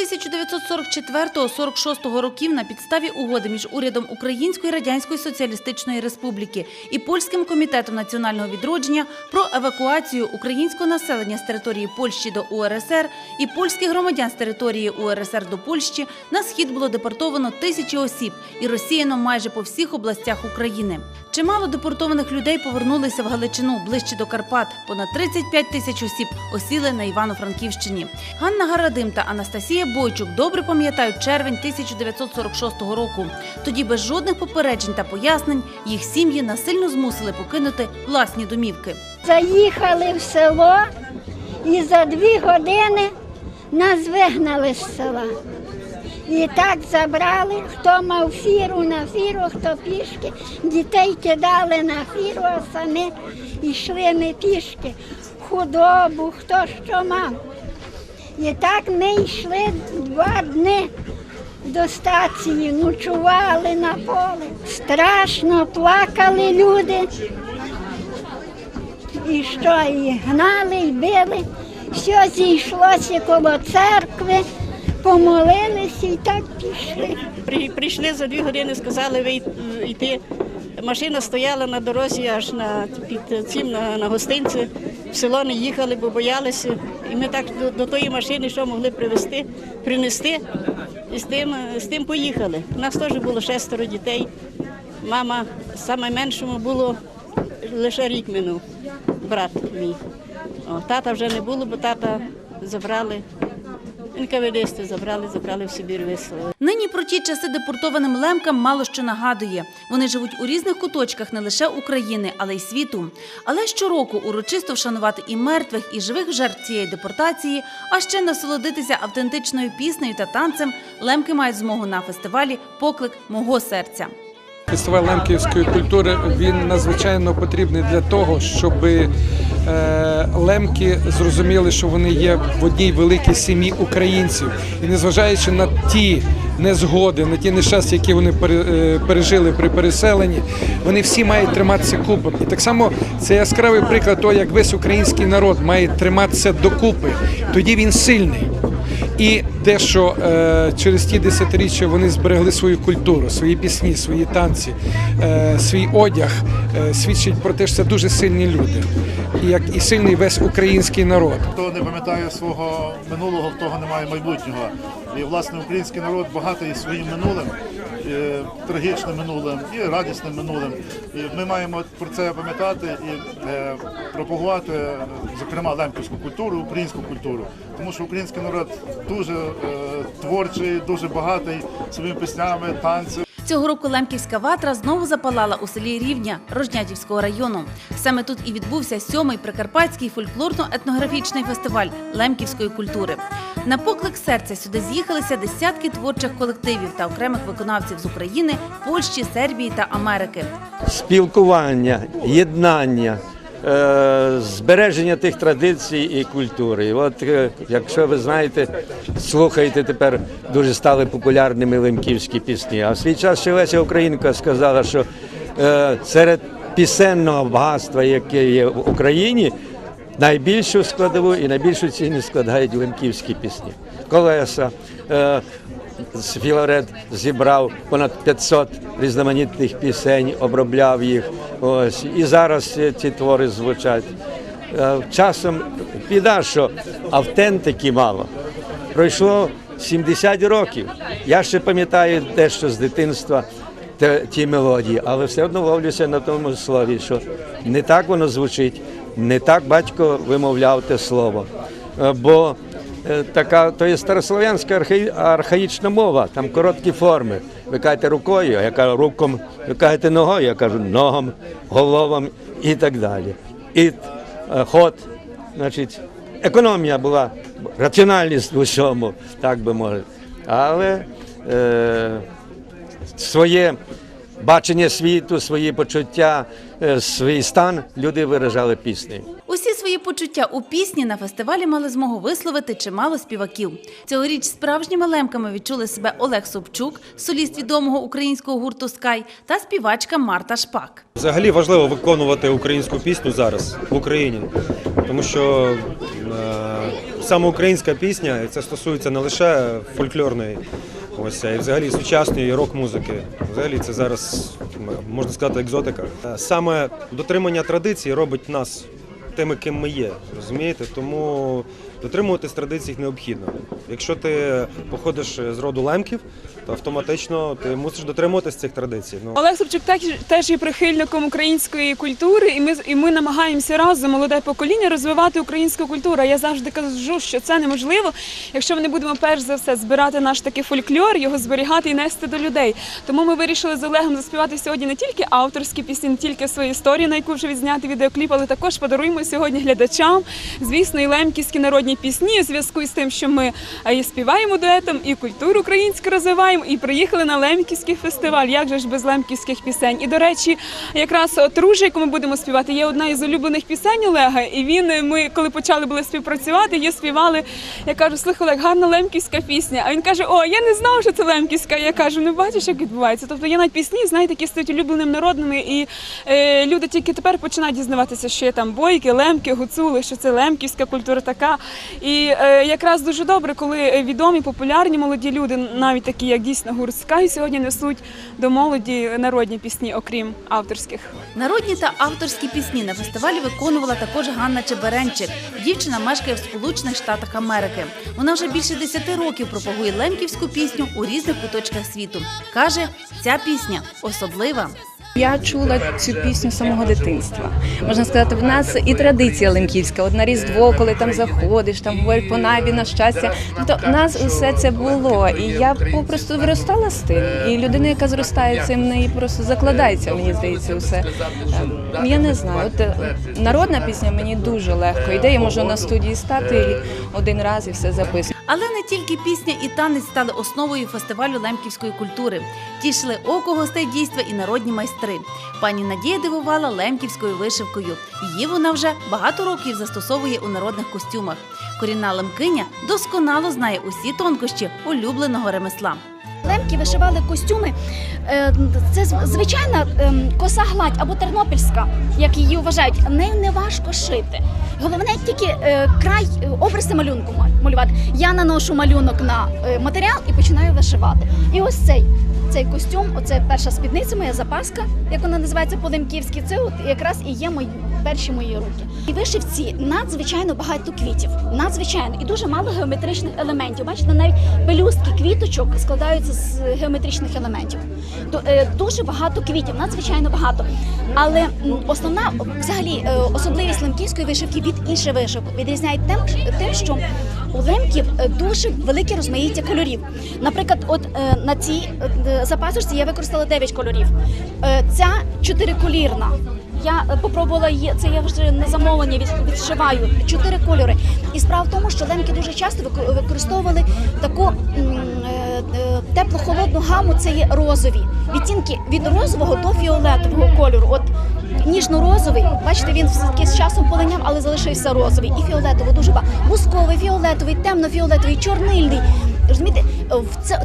Упродовж 1944-46 років на підставі угоди між урядом Української Радянської Соціалістичної Республіки і Польським комітетом національного відродження про евакуацію українського населення з території Польщі до УРСР і польських громадян з території УРСР до Польщі на схід було депортовано тисячі осіб і розсіяно майже по всіх областях України. Чимало депортованих людей повернулися в Галичину ближче до Карпат. Понад 35 тисяч осіб осіли на Івано-Франківщині. Ганна Гарадим та Анастасія Бойчук добре пам'ятають червень 1946 року. Тоді без жодних попереджень та пояснень їх сім'ї насильно змусили покинути власні домівки. Заїхали в село і за дві години нас вигнали з села. І так забрали, хто мав фіру на фіру, хто пішки. Дітей кидали на фіру, а самі йшли ми пішки. Худобу, хто що мав. І так ми йшли два дні до стації, ночували на поле. Страшно плакали люди. І що, і гнали, і били. Все зійшлося коло церкви, помолилися і так пішли. При- Прийшли за дві години, сказали ви йти. Машина стояла на дорозі аж на під цим на, на гостинці. В село не їхали, бо боялися. І ми так до, до тої машини, що могли привезти, принести, і з тим, з тим поїхали. У нас теж було шестеро дітей. Мама саме меншому було лише рік минув, брат мій. О, тата вже не було, бо тата забрали. НКВДсти забрали, забрали в Сибір, вислали. Нині про ті часи депортованим лемкам мало що нагадує. Вони живуть у різних куточках не лише України, але й світу. Але щороку урочисто вшанувати і мертвих, і живих жертв цієї депортації, а ще насолодитися автентичною піснею та танцем лемки мають змогу на фестивалі Поклик мого серця. Фестиваль лемківської культури він надзвичайно потрібний для того, щоб е, лемки зрозуміли, що вони є в одній великій сім'ї українців, і незважаючи на ті незгоди, на ті нещастя, які вони е, пережили при переселенні, вони всі мають триматися купом. І так само це яскравий приклад того, як весь український народ має триматися докупи. Тоді він сильний. І те, що е, через ті десятиріччя вони зберегли свою культуру, свої пісні, свої танці, е, свій одяг, е, свідчить про те, що це дуже сильні люди, і як і сильний весь український народ. Хто не пам'ятає свого минулого, в того немає майбутнього. І власне український народ багатий своїм минулим, трагічним минулим і радісним минулим. І ми маємо про це пам'ятати і е, пропагувати, е, зокрема, лемківську культуру, українську культуру. Тому що український народ дуже е, творчий, дуже багатий своїми піснями, танцями. Цього року лемківська ватра знову запалала у селі Рівня Рожнятівського району. Саме тут і відбувся сьомий прикарпатський фольклорно-етнографічний фестиваль лемківської культури. На поклик серця сюди з'їхалися десятки творчих колективів та окремих виконавців з України, Польщі, Сербії та Америки. спілкування, єднання, е, збереження тих традицій і культури. От е, якщо ви знаєте, слухаєте тепер дуже стали популярними лемківські пісні. А в свій час ще Леся Українка сказала, що е, серед пісенного багатства, яке є в Україні, найбільшу складову і найбільшу ціну складають лемківські пісні. Колеса. е, Філарет зібрав понад 500 різноманітних пісень, обробляв їх. Ось і зараз ці, ці твори звучать. Е, Часом біда, що автентики мало. Пройшло 70 років. Я ще пам'ятаю дещо з дитинства ті мелодії, але все одно ловлюся на тому слові, що не так воно звучить, не так батько вимовляв те слово. Е, Бо е, така, то є старослов'янська архаї- архаїчна мова, там короткі форми. Ви кажете рукою, я кажу руком, ви кажете ногою, я кажу ногом, головом і так далі. І е, ход, значить, економія була, раціональність в усьому, так би мовити. Але е, своє бачення світу, свої почуття, е, свій стан люди виражали піснею. Усі свої почуття у пісні на фестивалі мали змогу висловити чимало співаків. Цьогоріч справжніми лемками відчули себе Олег Собчук, соліст відомого українського гурту Скай та співачка Марта Шпак. Взагалі важливо виконувати українську пісню зараз в Україні, тому що е, саме українська пісня, це стосується не лише фольклорної, ось, і взагалі сучасної рок-музики. Взагалі це зараз можна сказати екзотика. Саме дотримання традицій робить нас тими, ким ми є. Розумієте? Тому дотримуватись традицій необхідно. Якщо ти походиш з роду лемків, то автоматично ти мусиш дотримуватись цих традицій. Ну, Олег Собчук теж є прихильником української культури, і ми і ми намагаємося разом молоде покоління розвивати українську культуру. Я завжди кажу, що це неможливо, якщо ми не будемо перш за все збирати наш такий фольклор, його зберігати і нести до людей. Тому ми вирішили з Олегом заспівати сьогодні не тільки авторські пісні, не тільки свої історії, на яку вже відзняти відеокліп, але також подаруємо сьогодні глядачам, звісно, і лемківські народні пісні у зв'язку з тим, що ми е, і співаємо дуетом, і культуру українську розвиваємо, і приїхали на лемківський фестиваль. Як же ж без лемківських пісень? І до речі, якраз от ружа, яку ми будемо співати, є одна із улюблених пісень Олега. І він е, ми, коли почали були співпрацювати, її співали. Я кажу, слухай, Олег, гарна лемківська пісня. А він каже: О, я не знав, що це лемківська. Я кажу, ну бачиш, як відбувається. Тобто є навіть пісні, знаєте, які стають улюбленими народними, і е, люди тільки тепер починають дізнаватися, що є там бойки, лемки, гуцули, що це лемківська культура така. І е, якраз дуже добре, коли відомі, популярні молоді люди, навіть такі, як дійсно гурт і сьогодні несуть до молоді народні пісні, окрім авторських. Народні та авторські пісні на фестивалі виконувала також Ганна Чеберенчик. Дівчина мешкає в Сполучених Штатах Америки. Вона вже більше 10 років пропагує лемківську пісню у різних куточках світу. Каже, ця пісня особлива. Я чула цю пісню самого дитинства. Можна сказати, в нас і традиція лемківська. От на Різдво, коли там заходиш, там говорять по набі на щастя. Тобто у нас усе це було. І я просто виростала з тим. І людина, яка зростає цим, в неї просто закладається, мені здається, усе. Ем, Я не знаю. От е, народна пісня мені дуже легко йде. Я можу на студії стати і один раз і все записувати. Але не тільки пісня і танець стали основою фестивалю лемківської культури. Тішили око гостей дійства і народні майстри. Пані Надія дивувала лемківською вишивкою. Її вона вже багато років застосовує у народних костюмах. Корінна лемкиня досконало знає усі тонкощі улюбленого ремесла. Лемки вишивали костюми. Е, Це звичайна ем, коса гладь або тернопільська, як її вважають. Нею не важко шити. Головне тільки е, край е, образи малюнку малювати. Я наношу малюнок на матеріал і починаю вишивати. І ось цей. Цей костюм, оце перша спідниця, моя запаска, як вона називається по-лемківськи, це от якраз і є мої перші мої руки. І вишивці надзвичайно багато квітів, надзвичайно і дуже мало геометричних елементів. Бачите, навіть пелюстки квіточок складаються з геометричних елементів. То, е, дуже багато квітів, надзвичайно багато. Але основна взагалі е, особливість лемківської вишивки від інших вишивок відрізняє тим, що у лемків е, дуже велике розмаїття кольорів. Наприклад, от на цій запасочці я використала 9 кольорів. Ця чотириколірна. Я е, попробувала її, це я вже на замовлення відшиваю чотири кольори. І справа в тому, що лемки дуже часто використовували таку е, е, тепло-холодну гаму, це є розові. Відтінки від розового до фіолетового кольору. От ніжно-розовий, бачите, він все-таки з часом полиняв, але залишився розовий. І фіолетовий дуже багато. Бусковий, фіолетовий, темно-фіолетовий, чорнильний. Розумієте,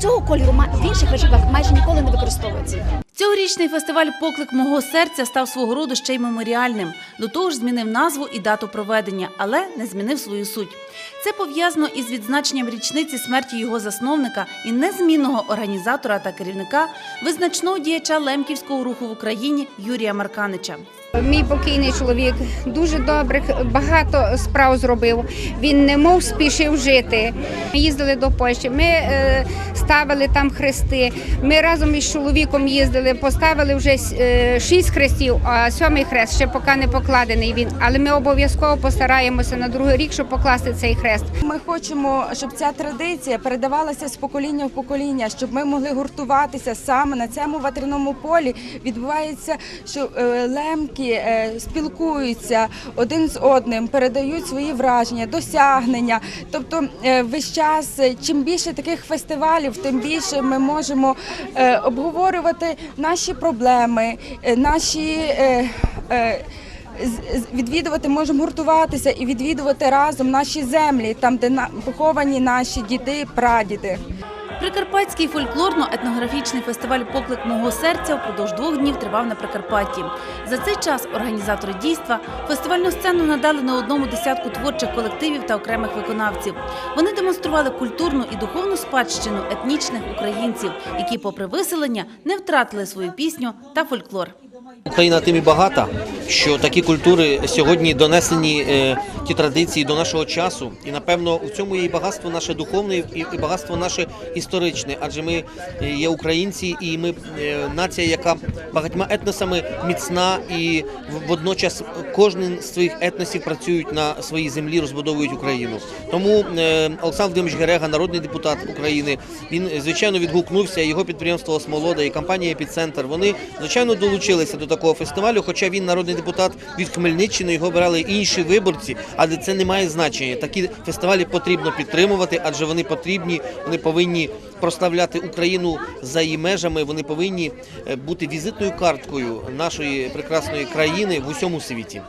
цього кольору в інших вишивках майже ніколи не використовується. Цьогорічний фестиваль Поклик мого серця став свого роду ще й меморіальним. До того ж, змінив назву і дату проведення, але не змінив свою суть. Це пов'язано із відзначенням річниці смерті його засновника і незмінного організатора та керівника, визначного діяча лемківського руху в Україні Юрія Марканича. Мій покійний чоловік дуже добрих, багато справ зробив. Він немов спішив жити. Ми їздили до Польщі, ми е, ставили там хрести. Ми разом із чоловіком їздили, поставили вже е, шість хрестів, а сьомий хрест ще поки не покладений він. Але ми обов'язково постараємося на другий рік, щоб покласти цей хрест. Ми хочемо, щоб ця традиція передавалася з покоління в покоління, щоб ми могли гуртуватися саме на цьому ватряному полі. Відбувається, що е, лемки е, спілкуються один з одним, передають свої враження, досягнення. Тобто, е, весь час, е, чим більше таких фестивалів, тим більше ми можемо обговорювати наші проблеми, наші. відвідувати, можемо гуртуватися і відвідувати разом наші землі, там де поховані наші діди, прадіди. Прикарпатський фольклорно-етнографічний фестиваль Поклик мого серця впродовж двох днів тривав на Прикарпатті. За цей час організатори дійства фестивальну сцену надали на одному десятку творчих колективів та окремих виконавців. Вони демонстрували культурну і духовну спадщину етнічних українців, які, попри виселення, не втратили свою пісню та фольклор. Україна тим і багата, що такі культури сьогодні донесені е, ті традиції до нашого часу. І напевно у цьому є і багатство наше духовне, і, багатство наше історичне. Адже ми е, є українці, і ми е, нація, яка багатьма етносами міцна, і в- водночас кожен з своїх етносів працюють на своїй землі, розбудовують Україну. Тому Олександр Володимирович Герега, народний депутат України, він звичайно відгукнувся. Його підприємство Осмолода і компанія Епіцентр. Вони звичайно долучилися до такого фестивалю. Хоча він народний депутат від Хмельниччини, його обирали інші виборці, але це не має значення. Такі фестивалі потрібно підтримувати, адже вони потрібні, вони повинні прославляти Україну за її межами. Вони повинні е, бути візитною карткою нашої прекрасної країни в усьому світі.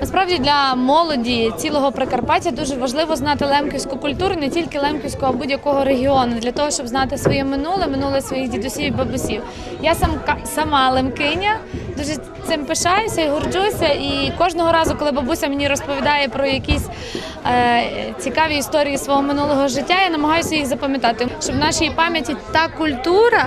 Насправді для молоді цілого Прикарпаття дуже важливо знати лемківську культуру, не тільки лемківську, а будь-якого регіону, для того, щоб знати своє минуле, минуле своїх дідусів і бабусів. Я сам сама лемкиня, дуже цим пишаюся і горджуся. І кожного разу, коли бабуся мені розповідає про якісь е, цікаві історії свого минулого життя, я намагаюся їх запам'ятати, щоб нашій пам'яті та культура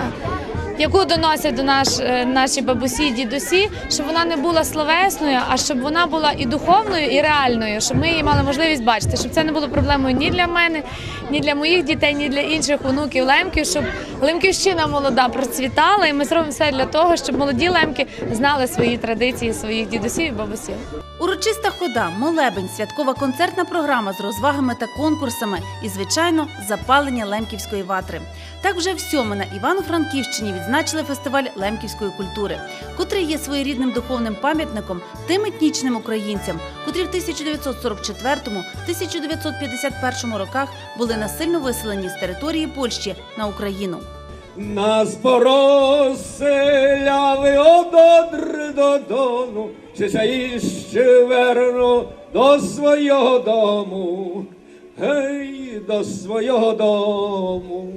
яку доносять до наш, е, наші бабусі і дідусі, щоб вона не була словесною, а щоб вона була і духовною, і реальною, щоб ми її мали можливість бачити, щоб це не було проблемою ні для мене, ні для моїх дітей, ні для інших онуків лемків, щоб лемківщина молода процвітала, і ми зробимо все для того, щоб молоді лемки знали свої традиції своїх дідусів і бабусів. Урочиста хода, молебень, святкова концертна програма з розвагами та конкурсами і, звичайно, запалення лемківської ватри. Так вже всьому на Івано-Франківщині відзначили фестиваль лемківської культури, котрий є своєрідним духовним пам'ятником тим етнічним українцям, котрі в 1944-1951 роках були насильно виселені з території Польщі на Україну. Нас порозселяли од Одри до Дону, чи се іще верну до свого дому, гей, до свого дому.